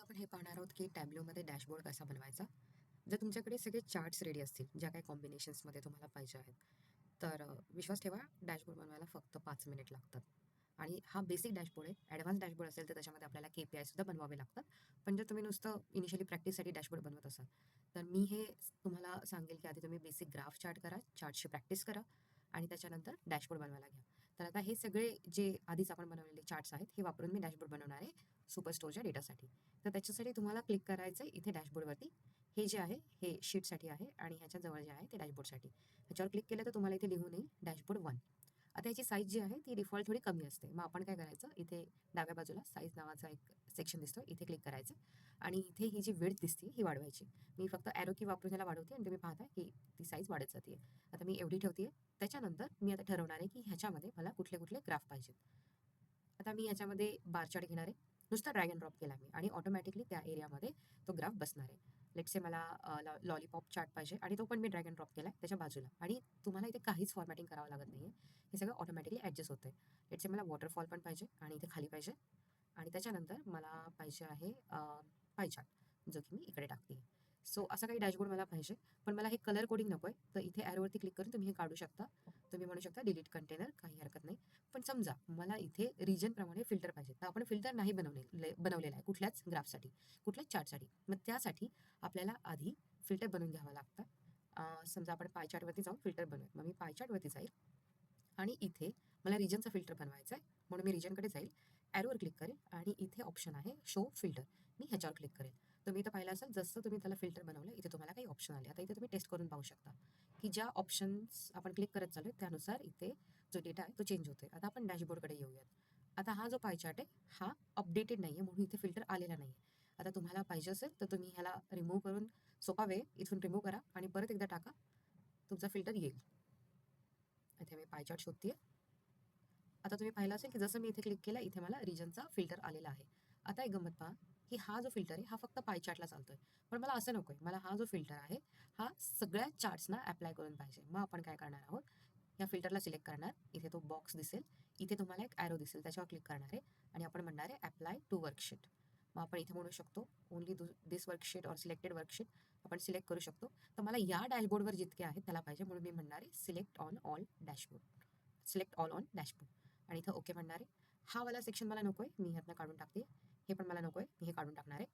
आपण हे पाहणार आहोत की टॅब्लोमध्ये डॅशबोर्ड कसा बनवायचा. जर तुमच्याकडे सगळे चार्ट्स रेडी असतील ज्या काही कॉम्बिनेशन्समध्ये तुम्हाला पाहिजे आहेत तर विश्वास ठेवा डॅशबोर्ड बनवायला फक्त पाच मिनिट लागतात. आणि हा बेसिक डॅशबोर्ड आहे. ॲडव्हान्स डॅशबोर्ड असेल तर त्याच्यामध्ये आपल्याला के पी आयसुद्धा बनवावे लागतात. पण जर तुम्ही नुसतं इनिशियली प्रॅक्टिससाठी डॅशबोर्ड बनवत असाल तर मी हे तुम्हाला सांगेल की आधी तुम्ही बेसिक ग्राफ चार्ट करा चार्टची प्रॅक्टिस करा आणि त्याच्यानंतर डॅशबोर्ड बनवायला घ्या. तर आता हे सगळे जे आधीच आपण बनवलेले चार्ट्स आहेत हे वापरून मी डॅशबोर्ड बनवणार आहे. सुपर स्टोरच्या डेटासाठी. तर त्याच्यासाठी तुम्हाला क्लिक करायचं आहे इथे डॅशबोर्डवरती. हे जे आहे हे शीटसाठी आहे आणि ह्याच्या जवळ जे आहे ते डॅशबोर्डसाठी. ह्याच्यावर क्लिक केलं तर तुम्हाला इथे लिहून येईल डॅशबोर्ड वन. आता याची साईज जी आहे ती डिफॉल्ट थोडी कमी असते. मग आपण काय करायचं? इथे डाव्या बाजूला साईज नावाचा एक सेक्शन दिसतो इथे क्लिक करायचं. आणि इथे ही जी वेळ दिसते ही वाढवायची. मी फक्त ॲरो की वापरून त्याला वाढवते आणि तुम्ही पाहता की ती साईज वाढत जाते आता मी एवढी ठेवते त्याच्यानंतर मी आता ठरवणार आहे की ह्याच्यामध्ये मला कुठले कुठले ग्राफ पाहिजेत. आता मी ह्याच्यामध्ये बारचार्ट घेणार आहे. नुसता ड्रॅग अँड ड्रॉप केला मी आणि ऑटोमॅटिकली त्या एरियामध्ये तो ग्राफ बसणार आहे. लेटसे मला लॉलीपॉप चार्ट पाहिजे आणि तो पण मी ड्रॅग अँड ड्रॉप केला आहे त्याच्या बाजूला आणि तुम्हाला इथे काहीच फॉर्मॅटिंग करावं लागत नाही आहे हे सगळं ऑटोमॅटिकली ॲडजस्ट होतं आहे लेटसे मला वॉटरफॉल पण पाहिजे आणि इथे खाली पाहिजे आणि त्याच्यानंतर मला पाहिजे आहे पाय चार्ट जो की मी इकडे टाकते. सो असा काही डॅशबोर्ड मला पाहिजे पण मला हे कलर कोडिंग नको आहे तर इथे ॲरोवरती क्लिक करून तुम्ही हे काढू शकता. तुम्ही म्हणू शकता डिलीट कंटेनर काही समजा मला इथे रिजनप्रमाणे फिल्टर पाहिजे. तर आपण फिल्टर नाही बनवले बनवलेला आहे कुठल्याच ग्राफसाठी कुठल्याच चार्टसाठी मग त्यासाठी आपल्याला आधी फिल्टर बनवून घ्यावं लागतं. समजा आपण पाय चार्टवरती जाऊन फिल्टर बनवूया. मग मी पाय चार्टवरती जाईल आणि इथे मला रिजनचा फिल्टर बनवायचा आहे म्हणून मी रिजनकडे जाईल. ॲरोवर क्लिक करेल आणि इथे ऑप्शन आहे शो फिल्टर मी ह्याच्यावर क्लिक करेल. तुम्ही इथं पाहिलं असेल जसं तुम्ही त्याला फिल्टर बनवलं इथे तुम्हाला काही ऑप्शन आले. आता इथे तुम्ही टेस्ट करून पाहू शकता की ज्या ऑप्शन्स आपण क्लिक करत चालू आहे त्यानुसार इथे जो डेटा आहे तो चेंज होतोय. आता आपण डॅशबोर्डकडे येऊयात. आता हा जो पायचार्ट आहे हा अपडेटेड नाही आहे म्हणून इथे फिल्टर आलेला नाही आहे आता तुम्हाला पाहिजे असेल तर तुम्ही ह्याला रिमूव्ह करून सोपा वे इथून रिमूव्ह करा आणि परत एकदा टाका तुमचा फिल्टर येईल. इथे मी पायचार्ट शोधते आता तुम्ही पाहिलं असेल की जसं मी इथे क्लिक केलं इथे मला रिजनचा फिल्टर आलेला आहे. आता एक गंमत पहा. की हा जो फिल्टर आहे हा फक्त पाय चार्टला चालतोय. पण मला असं नको आहे मला हा जो फिल्टर आहे हा सगळ्या चार्ट्सना अप्लाय करून पाहिजे. मग आपण काय करणार आहोत? या फिल्टरला सिलेक्ट करणार. इथे तो बॉक्स दिसेल. इथे तुम्हाला एक ॲरो दिसेल. त्याच्यावर क्लिक करणार आहे. आणि आपण म्हणणार आहे अप्लाय टू वर्कशीट मग आपण इथे म्हणू शकतो only this worksheet or selected worksheet आपण सिलेक्ट करू शकतो. तर मला या डॅशबोर्डवर जितके आहेत त्याला पाहिजे. म्हणून मी म्हणणार आहे select on all dashboard select all on dashboard आणि इथं ओके म्हणणार आहे. हा वाला सेक्शन मला नको आहे मी ह्यातनं काढून टाकते हे पण मला नको आहे मी हे काढून टाकणार आहे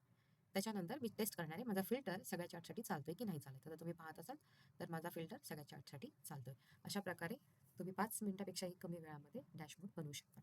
त्याच्यानंतर मी टेस्ट करणार आहे. माझा फिल्टर सगळ्या चार्टसाठी चालतोय की नाही चालत तर तुम्ही पाहत असाल तर माझा फिल्टर सगळ्या चार्टसाठी चालतोय. अशा प्रकारे तुम्ही पाच मिनिटापेक्षाही कमी वेळामध्ये डॅशबोर्ड बनवू शकता.